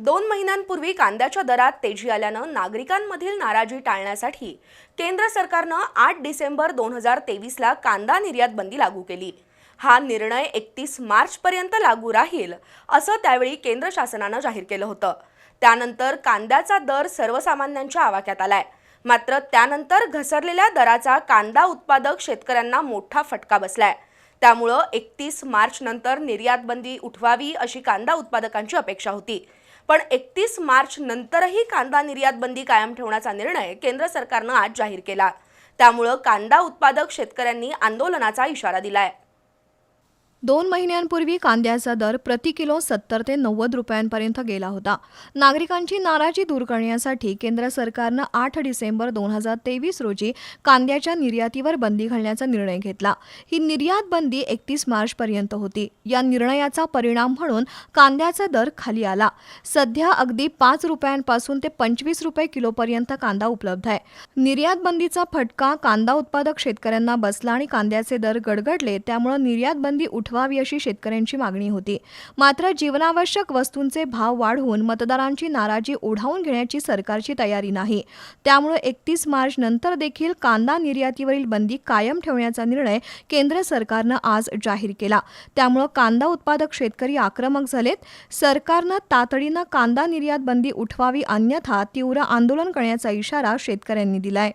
दोन महिन्यांपूर्वी कांद्याच्या दरात तेजी आल्यानं नागरिकांमधील नाराजी टाळण्यासाठी केंद्र सरकारनं आठ डिसेंबर दोन हजार तेवीसला कांदा निर्यात बंदी लागू केली. हा निर्णय एकतीस मार्चपर्यंत लागू राहील असं त्यावेळी केंद्र शासनानं जाहीर केलं होतं. त्यानंतर कांद्याचा दर सर्वसामान्यांच्या आवाक्यात आलाय. मात्र त्यानंतर घसरलेल्या दराचा कांदा उत्पादक शेतकऱ्यांना मोठा फटका बसलाय. त्यामुळं एकतीस मार्च नंतर निर्यात बंदी उठवावी अशी कांदा उत्पादकांची अपेक्षा होती. पण एकतीस मार्च नंतरही कांदा निर्यात बंदी कायम ठेवण्याचा निर्णय केंद्र सरकारनं आज जाहीर केला. त्यामुळं कांदा उत्पादक शेतकऱ्यांनी आंदोलनाचा इशारा दिलाय. दोन महिन्यांपूर्वी कांद्याचा दर प्रति किलो सत्तर ते नव्वद रुपयांपर्यंत गेला होता. नागरिकांची नाराजी दूर करण्यासाठी केंद्र सरकारनं आठ डिसेंबर दोन हजार तेवीस रोजी कांद्याच्या निर्यातीवर बंदी घालण्याचा निर्णय घेतला. ही निर्यात बंदी एकतीस मार्चपर्यंत होती. या निर्णयाचा परिणाम म्हणून कांद्याचा दर खाली आला. सध्या अगदी पाच रुपयांपासून ते पंचवीस रुपये किलोपर्यंत कांदा उपलब्ध आहे. निर्यात बंदीचा फटका कांदा उत्पादक शेतकऱ्यांना बसला आणि कांद्याचे दर गडगडले त्यामुळे निर्यात बंदी पाठवावी अशी शेतकऱ्यांची मागणी होती. मात्र जीवनावश्यक वस्तूंचे भाव वाढवून मतदारांची नाराजी ओढावून घेण्याची सरकारची तयारी नाही. त्यामुळे एकतीस मार्च नंतर देखील कांदा निर्यातीवरील बंदी कायम ठेवण्याचा निर्णय केंद्र सरकारनं आज जाहीर केला. त्यामुळे कांदा उत्पादक शेतकरी आक्रमक झालेत. सरकारनं तातडीनं कांदा निर्यात बंदी उठवावी अन्यथा तीव्र आंदोलन करण्याचा इशारा शेतकऱ्यांनी दिलाय.